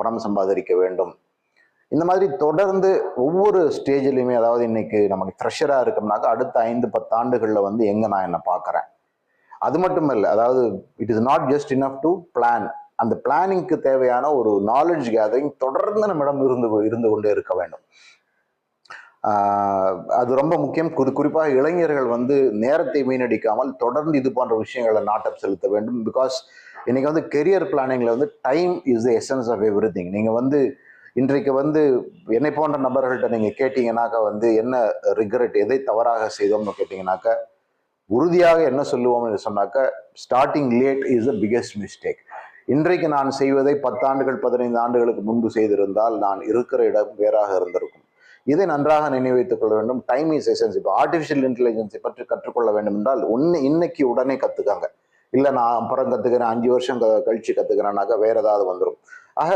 பணம் சம்பாதிக்க வேண்டும். இந்த மாதிரி தொடர்ந்து ஒவ்வொரு ஸ்டேஜ்லையுமே அதாவது இன்னைக்கு நமக்கு ஃப்ரெஷராக இருக்கோம்னாக்கா அடுத்த ஐந்து பத்து ஆண்டுகளில் வந்து எங்கே நான் என்னை பார்க்குறேன்? அது மட்டும் இல்லை அதாவது it is not just enough to plan அந்த பிளானிங்க்கு தேவையான ஒரு நாலேஜ் கேதரிங் தொடர்ந்து நம்மிடம் இருந்து இருந்து கொண்டே இருக்க வேண்டும். அது ரொம்ப முக்கியம். குறி குறிப்பாக இளைஞர்கள் வந்து நேரத்தை வீணடிக்காமல் தொடர்ந்து இது போன்ற விஷயங்களை நாட்டம் செலுத்த வேண்டும். பிகாஸ் இன்னைக்கு வந்து கெரியர் பிளானிங்கில் வந்து time is the essence of everything நீங்கள் வந்து இன்றைக்கு வந்து என்னை போன்ற நபர்கள்ட்ட நீங்கள் கேட்டிங்கனாக்கா வந்து என்ன ரிக்ரெட் எதை தவறாக செய்தோம்னு கேட்டிங்கனாக்கா உறுதியாக என்ன சொல்லுவோம்னு சொன்னாக்கா சொன்னாக்க starting late is the biggest mistake இன்றைக்கு நான் செய்வதை பத்தாண்டுகள் பதினைந்து ஆண்டுகளுக்கு முன்பு செய்திருந்தால் நான் இருக்கிற இடம் வேறாக இருந்திருக்கும். இதை நன்றாக நினைவைத்துக் கொள்ள வேண்டும். டைம் இஸ் எசன்ஸ் இப்போ ஆர்டிஃபிஷியல் இன்டெலிஜென்ஸை பற்றி கற்றுக்கொள்ள வேண்டும் என்றால் ஒன்று இன்னைக்கு உடனே கற்றுக்காங்க இல்லை நான் அப்புறம் கற்றுக்கிறேன் அஞ்சு வருஷம் க- கழிச்சு கற்றுக்கிறேன்னாக்கா வேற ஏதாவது வந்துடும் ஆக